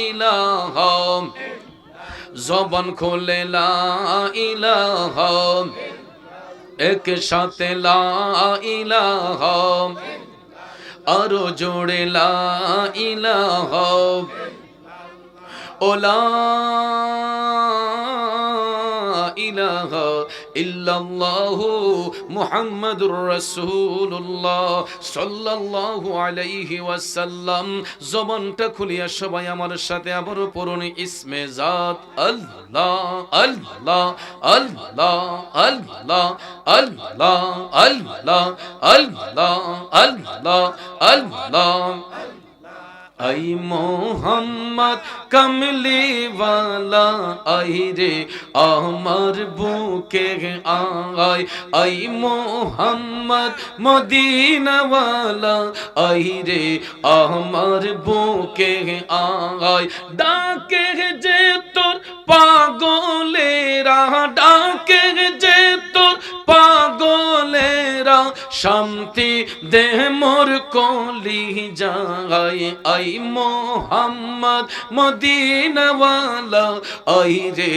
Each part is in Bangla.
ইলাহা জবান খোলে লা ইলাহা এক সাথে লা ইলাহা আরও জোড়ে লা ইলাহা ওলা ইলাহা ইল্লাল্লাহু মুহাম্মাদুর রাসূলুল্লাহ সাল্লাল্লাহু আলাইহি ওয়াসাল্লাম। জবানটা খুলিয়া সবাই আমার সাথে আবারও পড়ুন, ইসমে জাত আল্লাহ আল্লাহ আল্লাহ আল্লাহ আল্লাহ আল্লাহ আল্লাহ আল্লাহ আল্লাহ আই মোহাম্মদ কমলি ওয়ালা, আই রে আমার বুকে আয়। আই মোহাম্মদ মদিনা ওয়ালা, আই রে আমার বুকে আয়। ডাকে যে তোর পাগলেরা শান্তি দে মোর কলি যায় আই মোহাম্মদ মদিনওয়ালা আই রে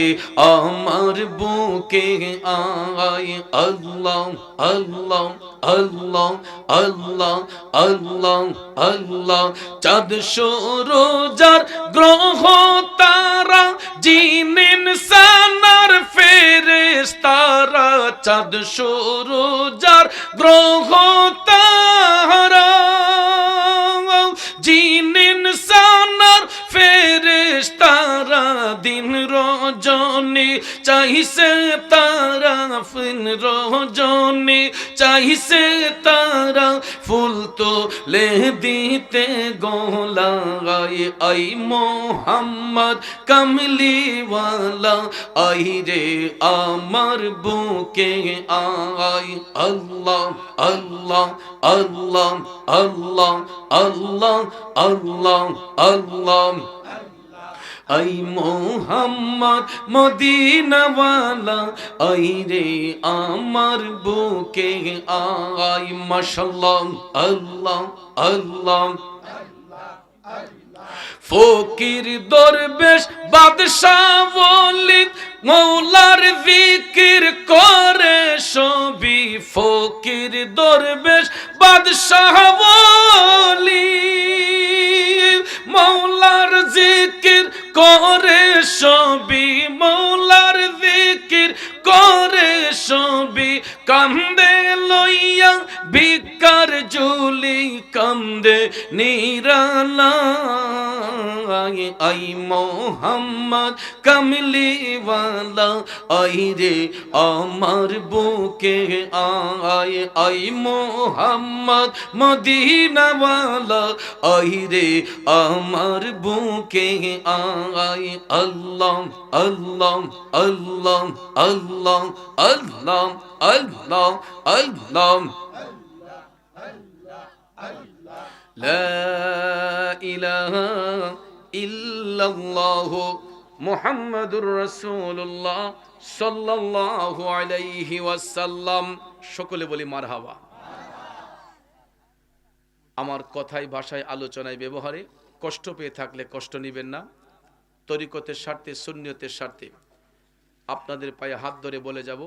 আমার বুকে, আয়, আল্লাহ আল্লাহ আল্লাহ আল্লাহ আল্লাহ আল্লাহ। চাঁদ সরোজার গ্রহ তারা জিনিন চাঁদ সরু যার গ্রহ তাহার চাইছে তারা ফিন রজনী চাইছে তারা ফুল তো লে দিতে গোলাই আই মোহাম্মদ কমলিওয়ালা, আই রে আমার বুকে আই আল্লাহ আল্লাহ আল্লাহ আল্লাহ আল্লাহ আল্লাহ আল্লাহ। আই মোহাম্মদ মদিনাওয়ালা, আই রে আমার বুকে আই মাশাল্লাহ, আল্লাহ আল্লাহ। ফকির দরবেশ, বাদশাহ মৌলার জিকির করে সবি ফকির দরবেশ, বাদশাহ মৌলার জিকির করে সবি মৌলার দিকির করে সবি কান্দে লইয়া বিকার জুলি কান্দে নিরালা। আই মোহাম্মদ কমলিওয়ালা, আই রে আমার বুকে আয়। আই মোহাম্মদ মদিনাওয়ালা, আই রে আমার বুকে আয়। আল্লাহ আল্লাহ আল্লাহ আল্লাহ আল্লাহ আল্লাহ আল্লাহ। لا إله إلا الله মুহাম্মাদুর রাসূলুল্লাহ সাল্লাল্লাহু আলাইহি ওয়াসাল্লাম সকলে বলি মারহাবা আমার কথায় ভাষায় আলোচনায় ব্যবহারে কষ্ট পেয়ে থাকলে কষ্ট নেবেন না তরিকতের স্বার্থে সুন্নিয়তের স্বার্থে আপনাদের পায়ে হাত ধরে বলে যাব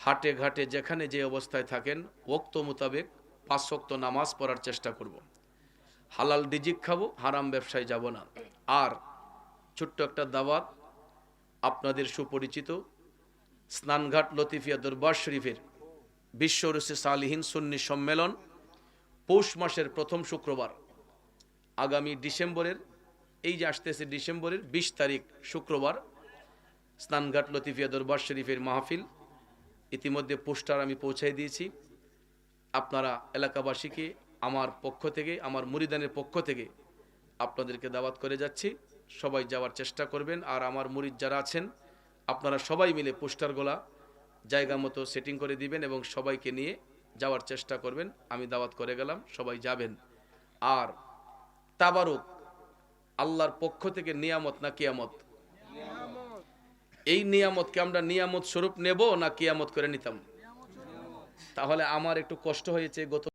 হাটে ঘাটে যেখানে যে অবস্থায় থাকেন ওক্ত মোতাবেক পাঁচ শক্ত নামাজ পড়ার চেষ্টা করব। হালাল রিজিক খাব, হারাম ব্যবসায় যাব না আর ছোট্ট একটা দাওয়াত, আপনাদের সুপরিচিত স্নানঘাট লতিফিয়া দরবার শরীফের বিশ্ব রসে সালিহীন সুন্নি সম্মেলন পৌষ মাসের প্রথম শুক্রবার, আগামী ডিসেম্বরের, এই যে আসতেছে ডিসেম্বরের বিশ তারিখ শুক্রবার, স্নানঘাট লতিফিয়া দরবার শরীফের মাহফিল, ইতিমধ্যে পোস্টার আমি পৌঁছাই দিয়েছি আপনারা এলাকাবাসীকে আমার পক্ষ থেকে আমার মুরিদানের পক্ষ থেকে আপনাদেরকে দাওয়াত করে যাচ্ছি। সবাই যাওয়ার চেষ্টা করবেন। আর আমার মুরিদ যারা আছেন আপনারা সবাই মিলে পোস্টারগুলা জায়গা মতো সেটিং করে দিবেন এবং সবাইকে নিয়ে যাওয়ার চেষ্টা করবেন। আমি দাওয়াত করে গেলাম সবাই যাবেন। আর তাবারুক আল্লাহর পক্ষ থেকে নিয়ামত না কিয়ামত? এই নিয়ামতকে আমরা নিয়ামত স্বরূপ নেব না কিয়ামত করে নিতাম? তাহলে আমার একটু কষ্ট হয়েছে গত